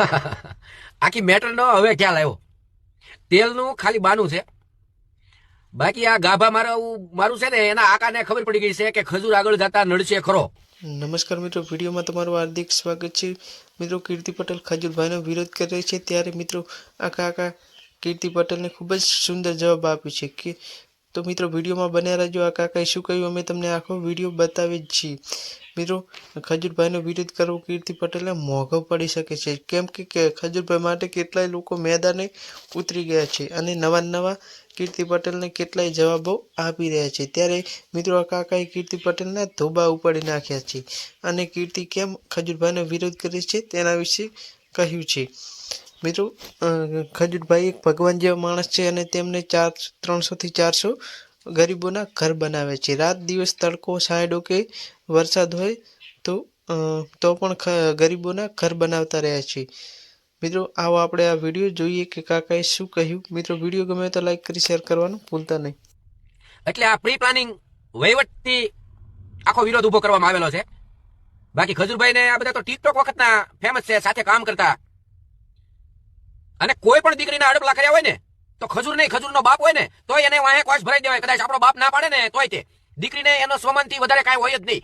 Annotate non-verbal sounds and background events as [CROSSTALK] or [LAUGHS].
[LAUGHS] આખી મેટરનો હવે ખ્યાલ આવ્યો. તેલનું ખાલી બાનું છે. બાકી આ ગાભા મારું મારું છે ને, એના આકાને ખબર પડી ગઈ છે કે ખજૂર આગળ જતા નડશે ખરો. નમસ્કાર મિત્રો, વિડીયોમાં તમારું હાર્દિક સ્વાગત છે. મિત્રો, કીર્તિ પટેલ ખજૂરભાઈનો વિરોધ કરે છે ત્યારે મિત્રો આખા આખા કીર્તિ પટેલને ખૂબ જ સુંદર જવાબ આપ્યો છે કે, તો મિત્રો, વિડીયોમાં બન્યા રહેજો. આ કાકાએ શું કહ્યું? અમે તમને આખો વીડિયો બતાવી જ છીએ. મિત્રો ખજૂરભાઈનો વિરોધ કરવો કીર્તિ પટેલને મોંઘો પડી શકે છે. કેમ કે ખજૂરભાઈ માટે કેટલાય લોકો મેદાને ઉતરી ગયા છે અને નવા નવા કીર્તિ પટેલને કેટલાય જવાબો આપી રહ્યા છે. ત્યારે મિત્રો, આ કાકાએ કીર્તિ પટેલના ધોબા ઉપાડી નાખ્યા છે અને કીર્તિ કેમ ખજૂરભાઈનો વિરોધ કરે છે તેના વિશે કહ્યું છે. મિત્રો ખજૂરભાઈ એક ભગવાન જેવા માણસ છે અને તેમને ચાર, ત્રણસોથી ચારસો ગરીબોના ઘર બનાવે છે. રાત દિવસ તડકો સાયડો કે વરસાદ હોય તો તો પણ ગરીબોના ઘર બનાવતા રહ્યા છે. મિત્રો, આવો આપણે આ વીડિયો જોઈએ કે કાકાએ શું કહ્યું. મિત્રો, વીડિયો ગમે તો લાઈક કરી, શેર કરવાનું ભૂલતા નહીં. એટલે આ પ્રી પ્લાનિંગ વહીવટથી આખો વિરોધ ઊભો કરવામાં આવેલો છે. બાકી ખજૂરભાઈ ને આ બધા તો ટિકટોક વખતના ફેમસ છે, સાથે કામ કરતા. અને કોઈ પણ દીકરીના અડપલા કર્યા હોય ને તો ખજૂર નહીં, ખજૂરનો બાપ હોય ને તો એને વાહે કોશ ભરાઈ દેવાય. કદાચ આપણો બાપ ના પાડે ને, તોય તે. દીકરીને એનો સ્વમાનથી વધારે કાંઈ હોય જ નહીં.